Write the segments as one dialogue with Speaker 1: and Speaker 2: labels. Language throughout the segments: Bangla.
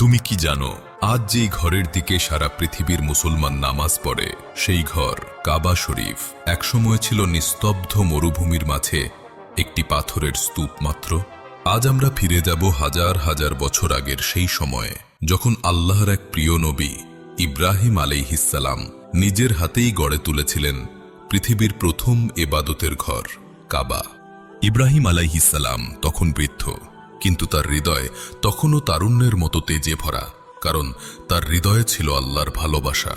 Speaker 1: তুমি কি জানো, আজ যেই ঘরের দিকে সারা পৃথিবীর মুসলমান নামাজ পড়ে, সেই ঘর কাবা শরীফ একসময় ছিল নিস্তব্ধ মরুভূমির মাঝে একটি পাথরের স্তূপ মাত্র। আজ আমরা ফিরে যাব হাজার হাজার বছর আগের সেই সময়ে, যখন আল্লাহর এক প্রিয় নবী ইব্রাহিম আলাইহিসালাম নিজের হাতেই গড়ে তুলেছিলেন পৃথিবীর প্রথম এবাদতের ঘর, কাবা। ইব্রাহিম আলাইহিসালাম তখন বৃদ্ধ। কিন্তু তার হৃদয় তখনও তারুণ্যের মতো তেজে ভরা, কারণ তার হৃদয়ে ছিল আল্লাহর ভালোবাসা,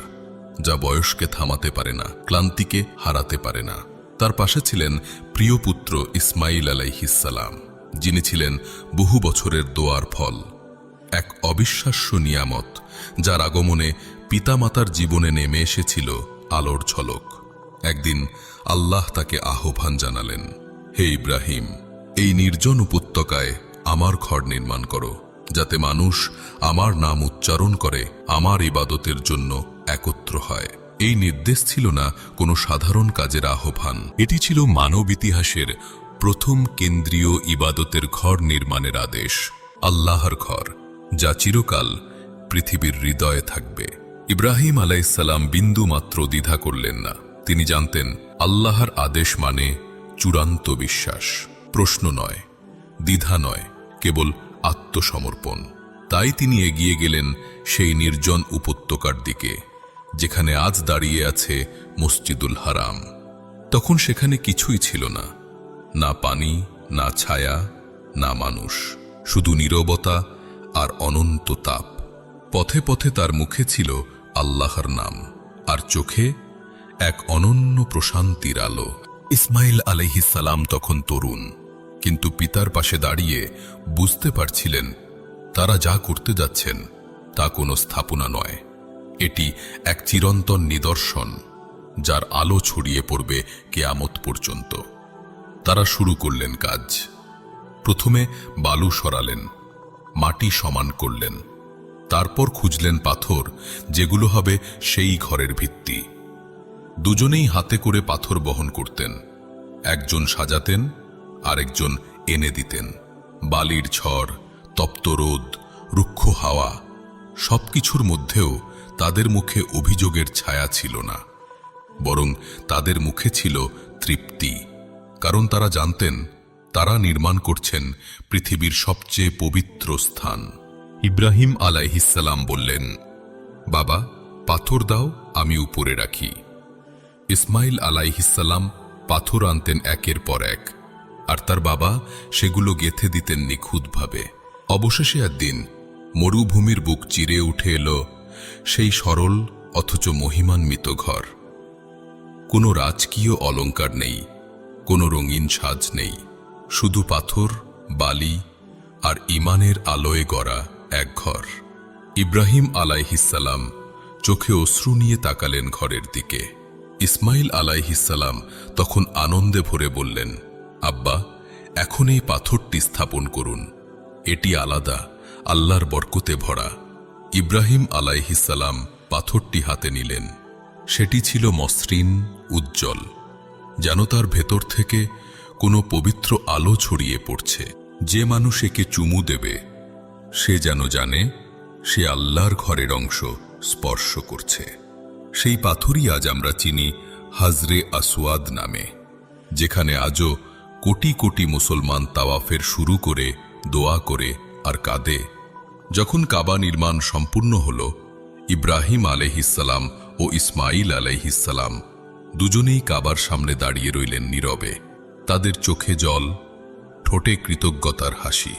Speaker 1: যা বয়সকে থামাতে পারে না, ক্লান্তিকে হারাতে পারে না। তার পাশে ছিলেন প্রিয় পুত্র ইসমাইল আলাইহিসালাম যিনি ছিলেন বহু বছরের দোয়ার ফল। এক অবিশ্বাস্য নিয়ামত, যার আগমনে পিতামাতার জীবনে নেমে এসেছিল আলোর ঝলক। একদিন আল্লাহ তাকে আহ্বান জানালেন, হে ইব্রাহিম, এই নির্জন উপত্যকায় আমার ঘর নির্মাণ করো, যাতে মানুষ আমার নাম উচ্চারণ করে, আমার ইবাদতের জন্য একত্র হয়। এই নির্দেশ ছিল না কোনো সাধারণ কাজের আহ্বান। এটি ছিল মানব ইতিহাসের প্রথম কেন্দ্রীয় ইবাদতের ঘর নির্মাণের আদেশ। আল্লাহর ঘর, যা চিরকাল পৃথিবীর হৃদয়ে থাকবে। ইব্রাহিম আলাইসাল্লাম বিন্দু মাত্র দ্বিধা করলেন না। তিনি জানতেন, আল্লাহর আদেশ মানে চূড়ান্ত বিশ্বাস। প্রশ্ন নয়, দ্বিধা নয় কেবল আত্মসমর্পণ। তাই তিনি এগিয়ে গেলেন সেই নির্জন উপত্যকার দিকে, যেখানে আজ দাঁড়িয়ে আছে মসজিদুল হারাম। তখন সেখানে কিছুই ছিল না। না পানি, না ছায়া, না মানুষ, শুধু নীরবতা আর অনন্ত তাপ। পথে পথে তার মুখে ছিল আল্লাহর নাম, আর চোখে এক অনন্য প্রশান্তির আলো। ইসমাইল আলহিসাল্লাম তখন তরুণ। কিন্তু পিতার পাশে দাঁড়িয়ে বুঝতে পারছিলেন তারা যা করতে যাচ্ছেন তা কোনো স্থাপনা নয়। এটি এক চিরন্তন নিদর্শন, যার আলো ছড়িয়ে পড়বে কেয়ামত পর্যন্ত। তারা শুরু করলেন কাজ। প্রথমে বালু সরালেন, মাটি সমান করলেন। তারপর খুঁজলেন পাথর, যেগুলো হবে সেই ঘরের ভিত্তি। দুজনেই হাতে করে পাথর বহন করতেন। একজন সাজাতেন আরেকজন এনে দিতেন। বালির ঝড়, তপ্ত রোদ, রুক্ষ হাওয়া, সবকিছুর মধ্যেও তাদের মুখে অভিযোগের ছায়া ছিল না। বরং তাদের মুখে ছিল তৃপ্তি। কারণ তারা জানতেন, তারা নির্মাণ করছেন পৃথিবীর সবচেয়ে পবিত্র স্থান। ইব্রাহিম আলাইহিসাল্লাম বললেন, বাবা, পাথর দাও, আমি উপরে রাখি। ইসমাইল আলাইহিসাল্লাম পাথর আনতেন একের পর এক। আর তার বাবা সেগুলো গেথে দিতেন নিখুঁতভাবে। অবশেষে একদিন মরুভূমির বুক চিরে উঠে এলো সেই সরল অথচ মহিমান্বিত ঘর। কোনো রাজকীয় অলঙ্কার নেই, কোনো রঙিন সাজ নেই, শুধু পাথর, বালি আর ইমানের আলোয় গড়া এক ঘর। ইব্রাহিম আলাইহিসাল্লাম চোখে অশ্রু নিয়ে তাকালেন ঘরের দিকে। ইসমাইল আলাইহিসাল্লাম তখন আনন্দে ভরে বললেন আব্বা, এখন এই পাথরটি স্থাপন করুন। এটি আলাদা, আল্লাহর বরকতে ভরা। ইব্রাহিম আলাইহিসাল্লাম পাথরটি হাতে নিলেন। সেটি ছিল মসৃণ, উজ্জ্বল, যেন তার ভেতর থেকে কোনো পবিত্র আলো ছড়িয়ে পড়ছে। যে মানুষ একে চুমু দেবে, সে যেন জানে, সে আল্লাহর ঘরের অংশ স্পর্শ করছে। সেই পাথরই আজ আমরা চিনি হাজরে আসওয়াদ নামে, যেখানে আজও কোটি কোটি মুসলমান তাওয়াফের শুরু করে, দোয়া করে আর কাঁদে। যখন কাবা নির্মাণ সম্পূর্ণ হল, ইব্রাহিম আলহিসাল্লাম ও ইসমাইল আলহিসাল্লাম দুজনেই কাবার সামনে দাঁড়িয়ে রইলেন নীরবে। তাদের চোখে জল, ঠোঁটে কৃতজ্ঞতার হাসি।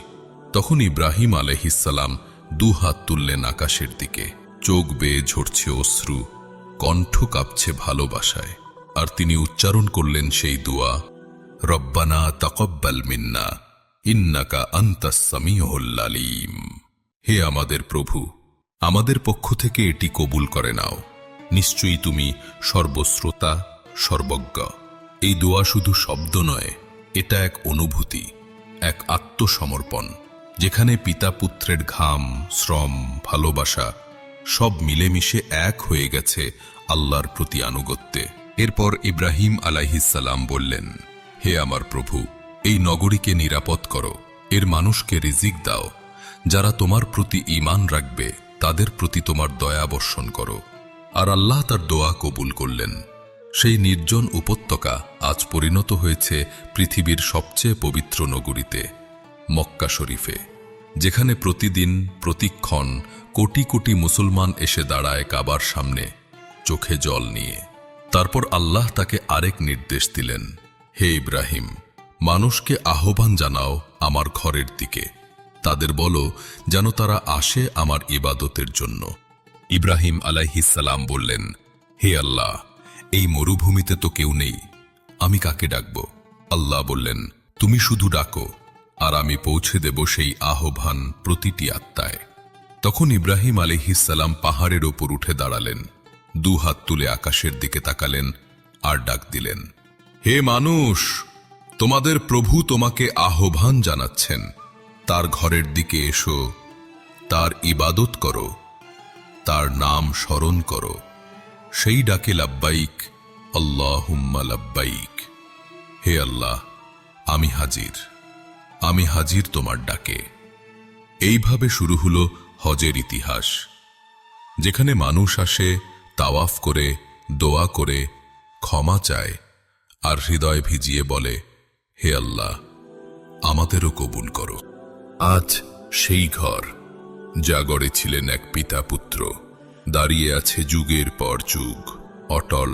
Speaker 1: তখন ইব্রাহিম আলহিসাল্লাম দু হাত তুললেন আকাশের দিকে। চোখ বেয়ে ঝরছে অশ্রু, কণ্ঠ কাঁপছে ভালোবাসায়। আর তিনি উচ্চারণ করলেন সেই দুয়া রব্বানা তকব্বাল মিন্না, ইন্নাকা আন্তাসামিউল্লালিম হে আমাদের প্রভু, আমাদের পক্ষ থেকে এটি কবুল করে নাও। নিশ্চয়ই তুমি সর্বশ্রোতা, সর্বজ্ঞ। এই দোয়া শুধু শব্দ নয়, এটা এক অনুভূতি, এক আত্মসমর্পণ, যেখানে পিতা পুত্রের ঘাম, শ্রম, ভালোবাসা সব মিলেমিশে এক হয়ে গেছে আল্লাহর প্রতি আনুগত্যে। এরপর ইব্রাহিম আলাইহিসাল্লাম বললেন হে আমার প্রভু, এই নগরীকে নিরাপদ করো। এর মানুষকে রিজিক দাও। যারা তোমার প্রতি ঈমান রাখবে, তাদের প্রতি তোমার দয়া বর্ষণ করো। আর আল্লাহ তার দোয়া কবুল করলেন। সেই নির্জন উপত্যকা আজ পরিণত হয়েছে পৃথিবীর সবচেয়ে পবিত্র নগরীতে, মক্কা শরীফে, যেখানে প্রতিদিন, প্রতিক্ষণ কোটি কোটি মুসলমান এসে দাঁড়ায় কাবার সামনে, চোখে জল নিয়ে। তারপর আল্লাহ তাকে আরেক নির্দেশ দিলেন। হে ইব্রাহিম, মানুষকে আহ্বান জানাও আমার ঘরের দিকে। তাদের বলো যেন তারা আসে আমার ইবাদতের জন্য। ইব্রাহিম আলাইহিসালাম বললেন, হে আল্লাহ, এই মরুভূমিতে তো কেউ নেই, আমি কাকে ডাকব? আল্লাহ বললেন, তুমি শুধু ডাকো, আর আমি পৌঁছে দেব সেই আহ্বান প্রতিটি আত্মায়। তখন ইব্রাহিম আলিহিসাল্লাম পাহাড়ের ওপর উঠে দাঁড়ালেন দু হাত তুলে আকাশের দিকে তাকালেন, আর ডাক দিলেন হে মানুষ, তোমাদের প্রভু তোমাকে আহ্বান জানাচ্ছেন। তার ঘরের দিকে এসো, তার ইবাদত করো, তার নাম স্মরণ করো। সেই ডাকে লাব্বাইক, আল্লাহুম্মা লাব্বাইক। হে আল্লাহ, আমি হাজির আমি হাজির তোমার ডাকে। এইভাবে শুরু হল হজের ইতিহাস। যেখানে মানুষ আসে, তাওয়াফ করে, দোয়া করে, ক্ষমা চায় আর হৃদয় ভিজিয়ে বলে, হে আল্লাহ, আমাদেরও কবুল করো। আজ সেই ঘর যা গড়েছিলেন এক পিতা পুত্র, দাঁড়িয়ে আছে যুগের পর যুগ, অটল,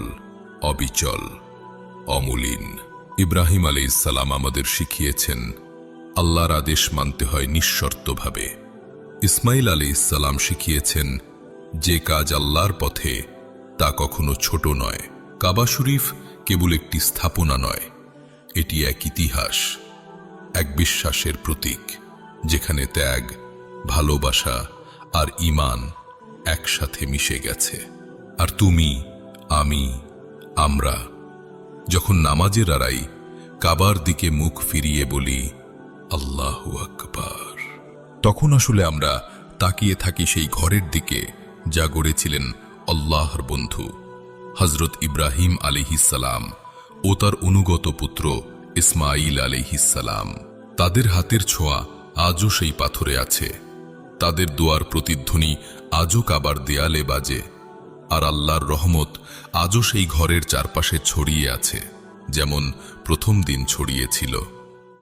Speaker 1: অবিচল, অমলিন। ইব্রাহিম আলী ইসালাম আমাদের শিখিয়েছেন, আল্লাহর আদেশ মানতে হয় নিঃশর্তভাবে। ইসমাইল আলী ইসালাম শিখিয়েছেন, যে কাজ আল্লাহর পথে তা কখনো ছোট নয়। কাবা শরীফ কেবল একটি স্থাপনা নয়, এটি এক ইতিহাস, এক বিশ্বাসের প্রতীক, যেখানে ত্যাগ, ভালোবাসা আর ইমান একসাথে মিশে গেছে। আর তুমি, আমি, আমরা, যখন নামাজের আড়াই কাবার দিকে মুখ ফিরিয়ে বলি, আল্লাহ আকবার। তখন আসলে আমরা তাকিয়ে থাকি সেই ঘরের দিকে যা গড়েছিলেন আল্লাহর বন্ধু। হজরত ইব্রাহিম আলিহিসাল্লাম ও তার অনুগত পুত্র ইসমাইল আলিহিসাল্লাম তাদের হাতের ছোঁয়া আজও সেই পাথরে আছে। তাদের দোয়ার প্রতিধ্বনি আজও কাবার দেয়ালে বাজে, আর আল্লাহর রহমত আজও সেই ঘরের চারপাশে ছড়িয়ে আছে, যেমন প্রথম দিন ছড়িয়েছিল।